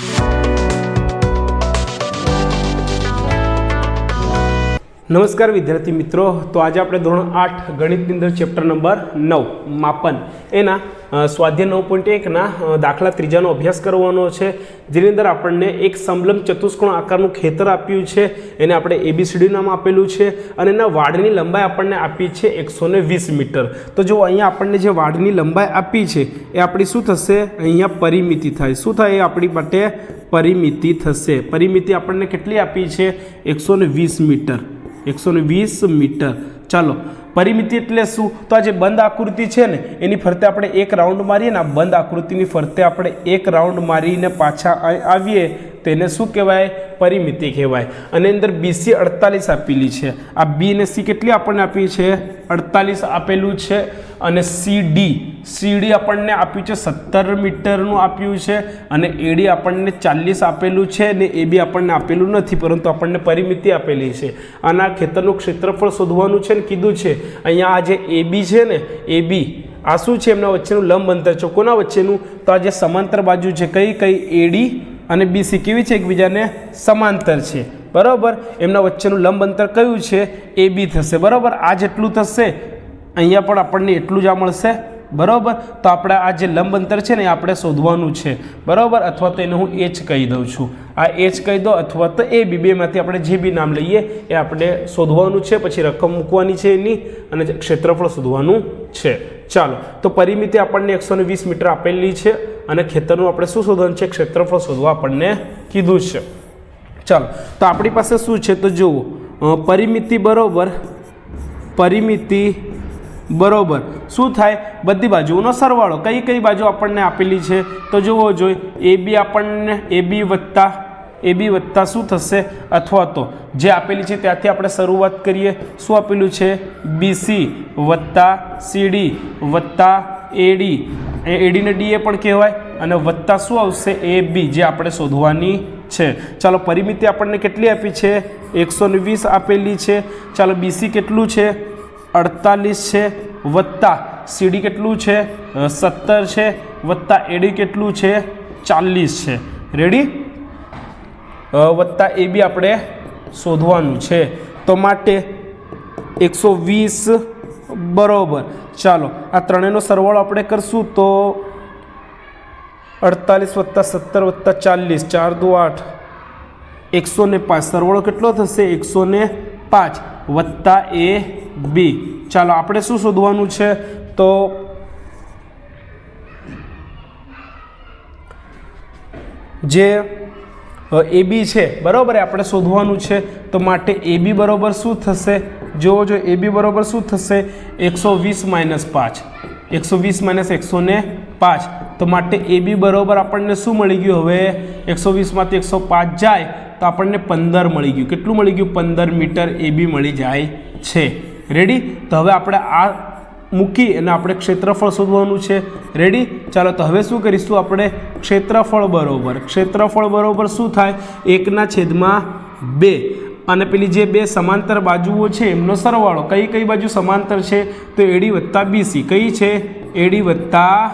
Thank you. નમસ્કાર વિદ્યાર્થી મિત્રો. તો આજે આપણે ધોરણ આઠ ગણિતની અંદર ચેપ્ટર નંબર નવ, માપન. એના સ્વાધ્યાય નવ પોઈન્ટ એકના દાખલા ત્રીજાનો અભ્યાસ કરવાનો છે. જેની અંદર આપણને એક સમલંબ ચતુષ્કોણ આકારનું ખેતર આપ્યું છે. એને આપણે એબીસીડી નામ આપેલું છે. અને એના વાડની લંબાઈ આપણને આપી છે એકસો વીસ મીટર. તો જો અહીંયા આપણને જે વાડની લંબાઈ આપી છે, એ આપણી શું થશે? અહીંયા પરિમિતિ થાય. શું થાય? એ આપણી માટે પરિમિતિ થશે. પરિમિતિ આપણને કેટલી આપી છે? એકસો વીસ મીટર. એકસો વીસ મીટર. ચાલો, પરિમિતિ એટલે શું? તો આ જે બંધ આકૃતિ છે ને, એની ફરતે આપણે એક રાઉન્ડ મારીએ ને આ બંધ આકૃતિની ફરતે આપણે એક રાઉન્ડ મારીને પાછા આવીએ તેને શું કહેવાય? પરિમિતિ કહેવાય. અને અંદર બીસી અડતાલીસ આપેલી છે. આ બી અને સી કેટલી આપણને આપી છે? અડતાલીસ આપેલું છે અને સી ડી સીડી આપણને આપ્યું છે સત્તર મીટરનું આપ્યું છે અને એડી આપણને ચાલીસ આપેલું છે ને એ બી આપણને આપેલું નથી, પરંતુ આપણને પરિમિતિ આપેલી છે. આના ખેતરનું ક્ષેત્રફળ શોધવાનું છે ને કીધું છે. અહીંયા આ જે એ બી છે ને એ બી આ શું છે? એમના વચ્ચેનું લંબ અંતર છે. કોના વચ્ચેનું? તો આ જે સમાંતર બાજુ છે, કઈ કઈ, એડી અને બીસી કેવી છે એકબીજાને? સમાંતર છે. બરાબર? એમના વચ્ચેનું લંબ અંતર કયું છે? એ બી થશે. બરાબર? આ જેટલું થશે, અહીંયા પણ આપણને એટલું જ આ મળશે. બરાબર? તો આપણે આ જે લંબ અંતર છે ને, એ આપણે શોધવાનું છે. બરાબર? અથવા તો એને હું એચ કહી દઉં છું. આ એચ કહી દો અથવા તો એ બી બેમાંથી આપણે જે બી નામ લઈએ, એ આપણે શોધવાનું છે. પછી રકમ મૂકવાની છે એની અને ક્ષેત્રફળ શોધવાનું છે. ચાલો. તો પરિમિતિ આપણને એકસો વીસ મીટર આપેલી છે અને ખેતરનું આપણે શું શોધવાનું છે? ક્ષેત્રફળ શોધવા આપણને કીધું છે. ચાલો. તો આપણી પાસે શું છે? તો જુઓ. પરિમિતિ બરોબર. પરિમિતિ બરોબર. શું થાય? બધી બાજુઓનો સરવાળો. કઈ કઈ બાજુ આપણને આપેલી છે? તો જુઓ, જોઈ. એ બી આપણને, એ બી વત્તા, એ બી વત્તા શું થશે? અથવા તો જે આપેલી છે ત્યાંથી આપણે શરૂઆત કરીએ. શું આપેલું છે? બીસી વત્તા સીડી વત્તા એડી એ એડીને ડીએ પણ કહેવાય. અને વત્તા શું આવશે? એ બી જે આપણે શોધવાની છે. ચાલો, પરિમિતિ આપણને કેટલી આપી છે? એકસો વીસ આપેલી છે. ચાલો બીસી કેટલું છે? અડતાલીસ છે. વત્તા સીડી કેટલું છે? સત્તર છે. વત્તા એડી કેટલું છે? ચાલીસ છે. રેડી વત્તા એ બી આપણે શોધવાનું છે. તો માટે એકસો વીસ બરોબર. ચાલો, આ ત્રણેયનો સરવાળો આપણે કરશું તો અડતાલીસ વત્તા સત્તર વત્તા ચાલીસ, ચાર દો આઠ. એકસો ને પાંચ. સરવાળો કેટલો થશે? એકસો ને પાંચ વત્તા એ બી. ચાલો, આપણે શું શોધવાનું છે? તો જે એ બી છે, બરાબર આપણે શોધવાનું છે. તો માટે એ બી બરાબર શું થશે? જોવો જો એ બી બરાબર શું થશે? એકસો વીસ માઇનસ પાંચ. એકસો વીસ માઇનસ એકસો પાંચ. તો માટે એ બી બરાબર આપણને શું મળી ગયું હવે? એકસો વીસમાંથી એકસો પાંચ જાય તો આપણને પંદર મળી ગયું. કેટલું મળી ગયું? પંદર મીટર એ બી મળી જાય છે. રેડી તો હવે આપણે આ મૂકી અને આપણે ક્ષેત્રફળ શોધવાનું છે. રેડી ચાલો, તો હવે શું કરીશું આપણે? ક્ષેત્રફળ બરોબર. ક્ષેત્રફળ બરોબર શું થાય? એકના છેદમાં બે. અને પેલી જે બે સમાંતર બાજુઓ છે, એમનો સરવાળો. કઈ કઈ બાજુ સમાંતર છે? તો એડી વત્તા બીસી કઈ છે? એડી વત્તા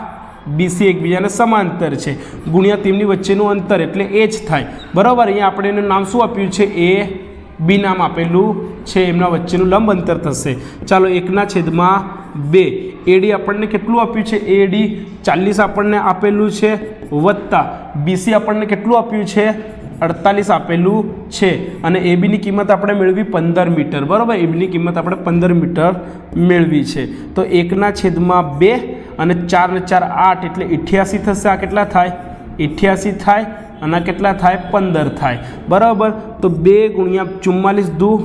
બીસી એકબીજાને સમાંતર છે. ગુણ્યા તેમની વચ્ચેનું અંતર એટલે એ જ થાય. બરાબર? અહીંયા આપણે એનું નામ શું આપ્યું છે? એ બી નામ આપેલું છે, એમના વચ્ચેનું લંબ અંતર થશે. ચાલો, એકના છેદમાં બે. એડી આપણને કેટલું આપ્યું છે? એડી ચાલીસ આપણને આપેલું છે, વત્તા. બીસી આપણને કેટલું આપ્યું છે? અડતાલીસ આપેલું છે. અને એ બીની કિંમત આપણે મેળવી પંદર મીટર. બરાબર? એબીની કિંમત આપણે પંદર મીટર મેળવી છે. તો એકના છેદમાં બે અને ચારને ચાર આઠ એટલે ઇઠ્યાસી થશે. આ કેટલા થાય? ઇઠ્યાસી થાય. અને કેટલા થાય? પંદર થાય. બરાબર? તો બે ગુણ્યા ચુમ્માલીસ દુ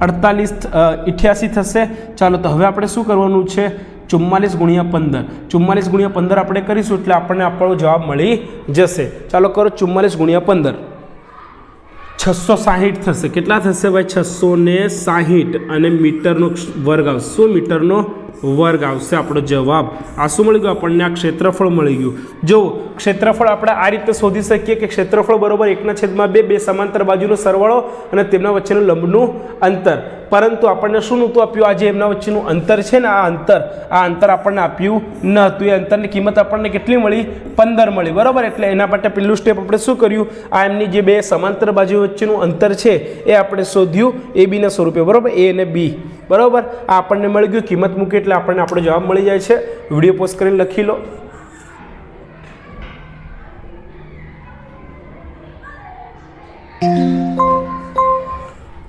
અડતાલીસ ઇઠ્યાસી થશે. ચાલો, તો હવે આપણે શું કરવાનું છે? ચુમ્માલીસ ગુણ્યા પંદર. ચુમ્માલીસ ગુણ્યા પંદર આપણે કરીશું એટલે આપણને આપણો જવાબ મળી જશે. ચાલો, કરો ચુમ્માલીસ ગુણ્યા પંદર. છસો સાહીઠ થશે. કેટલા થશે ભાઈ? છસો ને સાહીઠ. અને મીટરનો વર્ગ આવશે. શું મીટરનો? વર્ગ આવશે આપણો જવાબ. આ શું મળી ગયું? આપણને આ ક્ષેત્રફળ મળી ગયું. જો ક્ષેત્રફળ આપણે આ રીતે શોધી શકીએ કે ક્ષેત્રફળ બરોબર એકના છેદમાં બે બે સમાંતર બાજુનો સરવાળો અને તેમના વચ્ચેનું લંબનું અંતર. પરંતુ આપણને શું નહોતું આપ્યું? આ જે એમના વચ્ચેનું અંતર છે ને, આ અંતર આ અંતર આપણને આપ્યું ન હતું. એ અંતરની કિંમત આપણને કેટલી મળી? પંદર મળી. બરાબર? એટલે એના માટે પહેલું સ્ટેપ આપણે શું કર્યું? આ એમની જે બે સમાંતર બાજુ વચ્ચેનું અંતર છે, એ આપણે શોધ્યું એ બીના સ્વરૂપે. બરાબર? એ અને બી. બરાબર? આ આપણને મળી ગયું કિંમત મૂકી, એટલે આપણને આપણો જવાબ મળી જાય છે. વીડિયો પોસ્ટ કરીને લખી લો.